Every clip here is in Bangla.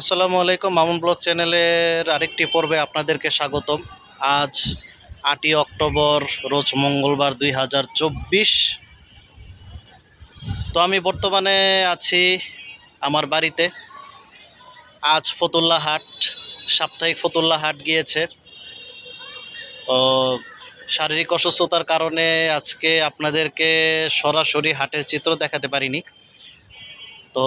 আসসালামু আলাইকুম, মামুন ব্লগ চ্যানেলের আরেকটি পর্বে আপনাদেরকে স্বাগতম। আজ আটই অক্টোবর, রোজ মঙ্গলবার দুই হাজার চব্বিশ। তো আমি বর্তমানে আছি আমার বাড়িতে। আজ ফতুল্লা হাট, সাপ্তাহিক ফতুল্লা হাট গিয়েছে। তো শারীরিক অসুস্থতার কারণে আজকে আপনাদেরকে সরাসরি হাটের চিত্র দেখাতে পারিনি। তো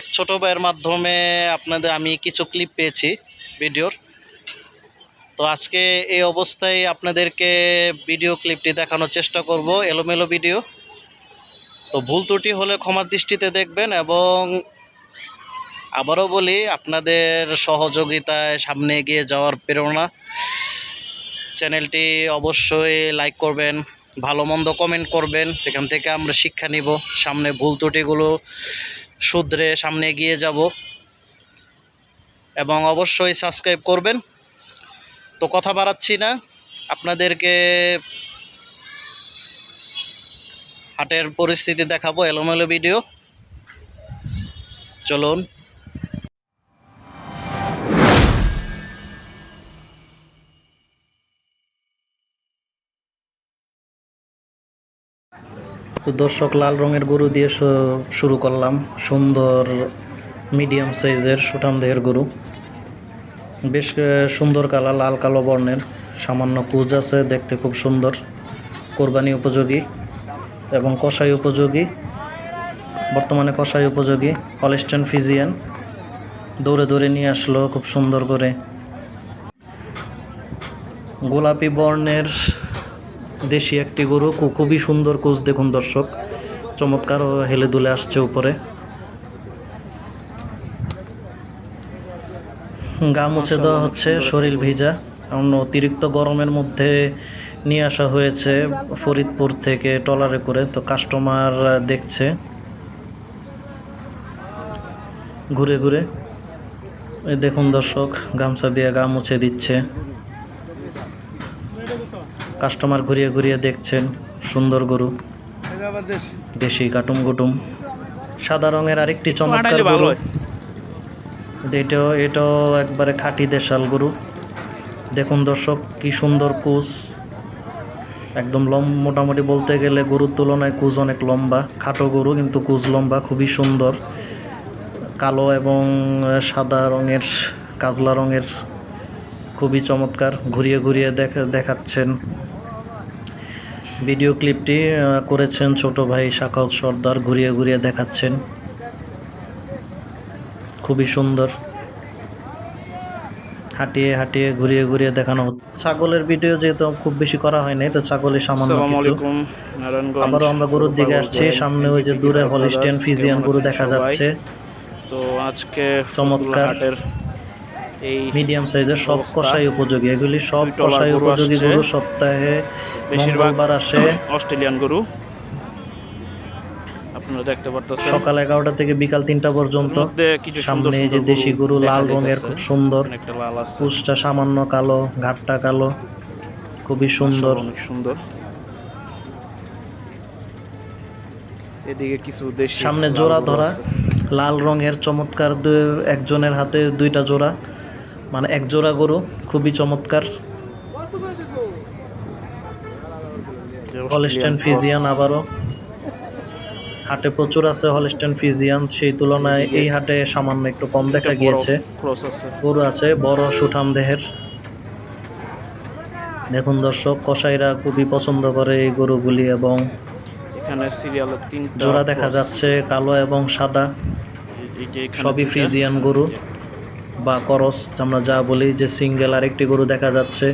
এক ছোট ভাইয়ের মাধ্যমে আপনাদের আমি কিছু ক্লিপ পেয়েছি ভিডিওর। তো আজকে এই অবস্থায় আপনাদেরকে ভিডিও ক্লিপটি দেখানোর চেষ্টা করব, এলোমেলো ভিডিও তো ভুল ত্রুটি হলে ক্ষমার দৃষ্টিতে দেখবেন এবং আবারও বলি, আপনাদের সহযোগিতায় সামনে এগিয়ে যাওয়ার প্রেরণা। চ্যানেলটি অবশ্যই লাইক করবেন, ভালো মন্দ কমেন্ট করবেন। সেখান থেকে আমরা শিক্ষা নিব, সামনে ভুল ত্রুটিগুলো শুধরে সামনে এগিয়ে যাব। এবং অবশ্যই সাবস্ক্রাইব করবেন। তো কথা বাড়াচ্ছি না। আপনাদেরকে হাটের পরিস্থিতি দেখাবো, এলোমেলো ভিডিও। চলুন। দর্শক লাল রঙের গরু দিয়ে শুরু করলাম। সুন্দর মিডিয়াম সাইজের সুঠাম দেহের গরু। বেশ সুন্দর কালা লাল কালো বর্ণের। সামান্য কুজ আছে, দেখতে খুব সুন্দর। কোরবানি উপযোগী এবং কষাই উপযোগী। বর্তমানে কষাই উপযোগী হলিস্টেন ফিজিয়ান দৌড়ে দৌড়ে নিয়ে আসলো, খুব সুন্দর করে। গোলাপি বর্ণের দেশি একটি গরু খুবই সুন্দর কোচ দেখুন দর্শক। চমৎকার হেলে দুলে আসছে উপরে। গা মুছে দেওয়া হচ্ছে শরীর ভিজা। কারণ অতিরিক্ত গরমের মধ্যে নিয়ে আসা হয়েছে ফরিদপুর থেকে ট্রলারে করে তো কাস্টমার দেখছে। ঘুরে ঘুরে। দেখুন দর্শক গামছা দিয়ে গা মুছে দিচ্ছে। কাস্টমার ঘুরিয়ে ঘুরিয়ে দেখছেন সুন্দর গরু। দেশি কাটুম কুটুম সাদা রঙের আরেকটি চমৎকার গরু। এটাও এটাও একবারে খাঁটি দেশাল গরু। দেখুন দর্শক কি সুন্দর কুচ একদম লম মোটামুটি বলতে গেলে গরুর তুলনায় কুচ অনেক লম্বা খাটো গরু কিন্তু কুচ লম্বা খুবই সুন্দর। কালো এবং সাদা রঙের কাজলা রঙের খুবই চমৎকার ঘুরিয়ে ঘুরিয়ে দেখা দেখাচ্ছেন। ভিডিও ক্লিপটি করেছেন ছোট ভাই শাখাউত সর্দার ঘুরিয়ে ঘুরিয়ে দেখাচ্ছেন। খুবই সুন্দর। হাঁটিয়ে হাঁটিয়ে ঘুরিয়ে ঘুরিয়ে দেখানো হচ্ছে। ছাগলের ভিডিও যেহেতু খুব বেশি করা হয় নাই তো ছাগলের সামান্য কিছু। আবারও আমরা গরুর দিকে আসছি সামনে ওই যে দূরে হলিস্টেন ফিজিয়ান গরু দেখা যাচ্ছে। তো আজকে চমৎকার। মিডিয়াম সাইজের সব কষাই উপযোগী। এগুলি সব কষাই উপযোগী গরু সপ্তাহে মঙ্গলবার আসে। অস্ট্রেলিয়ান গরু। আপনারা দেখতে পারতেছেন। সকাল এগারোটা থেকে বিকাল তিনটা পর্যন্ত। সামনে যে দেশি গরু লাল রঙের খুব সুন্দর। পুষটা সামান্য কালো ঘাটটা কালো। খুবই সুন্দর। অনেক সুন্দর। এদিকে কিছু দেশি সামনে জোড়া ধরা। লাল রঙের চমৎকার একজনের হাতে দুইটা জোড়া। মানে এক জোড়া গরু খুবই চমৎকার। Holstein Friesian. আবারও। হাটে প্রচুর আছে হলিস্টেন ফিজিয়ান সেই তুলনায় এই হাটে সামান্য একটু কম দেখা গিয়েছে। গরু আছে বড় সুঠাম দেহের। দেখুন দর্শক কসাইরা খুবই পছন্দ করে এই গরুগুলি এবং এখানে সিরিয়ালের তিনটা জোড়া দেখা যাচ্ছে কালো এবং সাদা। সবই। ফ্রিজিয়ান গরু। বা করস, আমরা যা বলি যে সিঙ্গেল আরেকটি গরু দেখা যাচ্ছে,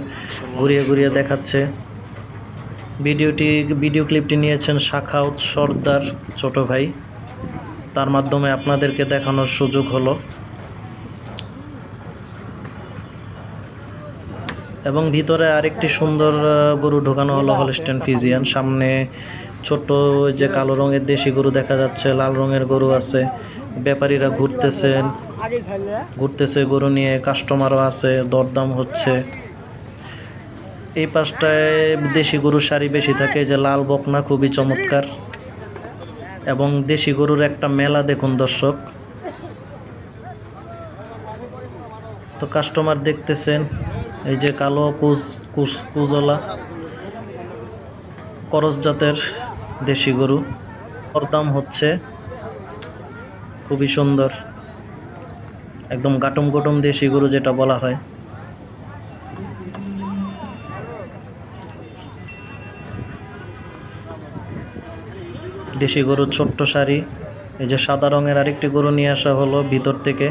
ঘুরিয়ে ঘুরিয়ে দেখাচ্ছে। ভিডিওটি, ভিডিও ক্লিপটি নিয়েছেন শাখাউত সর্দার ছোট ভাই। তার মাধ্যমে আপনাদেরকে দেখানোর সুযোগ হলো। এবং ভিতরে আরেকটি সুন্দর গরু ঢোকানো হলো হলস্টেন ফিজিয়ান। সামনে ছোট ওই যে কালো রঙের দেশি গরু দেখা যাচ্ছে, লাল রঙের গরু আছে। ব্যাপারীরা ঘুরতেছেন ঘুরতেছে গরু নিয়ে কাস্টমারও আছে, দরদাম হচ্ছে। এই পাশটায় দেশি গরুর শাড়ি বেশি থাকে যে লাল বকনা খুবই চমৎকার। এবং দেশি গরুর একটা মেলা দেখুন দর্শক। তো কাস্টমার দেখতেছেন, এই যে কালো কুজ কুজ কুজলা করস জাতের দেশি গরু। দাম হচ্ছে খুবই সুন্দর। একদম গাটম গটম দেশি গরু যেটা বলা হয়। দেশি গরুর ছোট্ট শাড়ি, এই যে সাদা রঙের আরেকটি গরু নিয়ে আসা হলো ভিতর থেকে।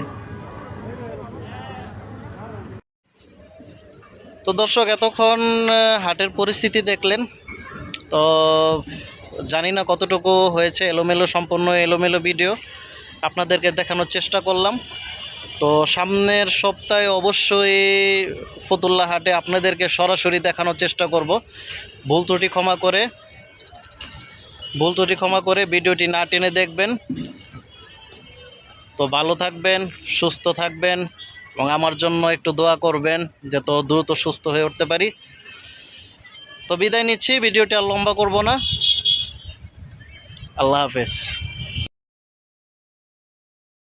তো দর্শক, এতক্ষণ হাটের পরিস্থিতি দেখলেন। তো জানি না কতটুকু হয়েছে, এলোমেলো সম্পূর্ণ এলোমেলো ভিডিও আপনাদেরকে দেখানোর চেষ্টা করলাম। তো সামনের সপ্তাহে অবশ্যই ফতুল্লা হাটে আপনাদেরকে সরাসরি দেখানোর চেষ্টা করব। ভুল ত্রুটি ক্ষমা করে, ভুল ত্রুটি ক্ষমা করে ভিডিওটি না টেনে দেখবেন। তো ভালো থাকবেন, সুস্থ থাকবেন এবং আমার জন্য একটু দোয়া করবেন যে তো দ্রুত সুস্থ হয়ে উঠতে পারি। তো বিদায় নিচ্ছি, ভিডিওটি আর লম্বা করব না। alaves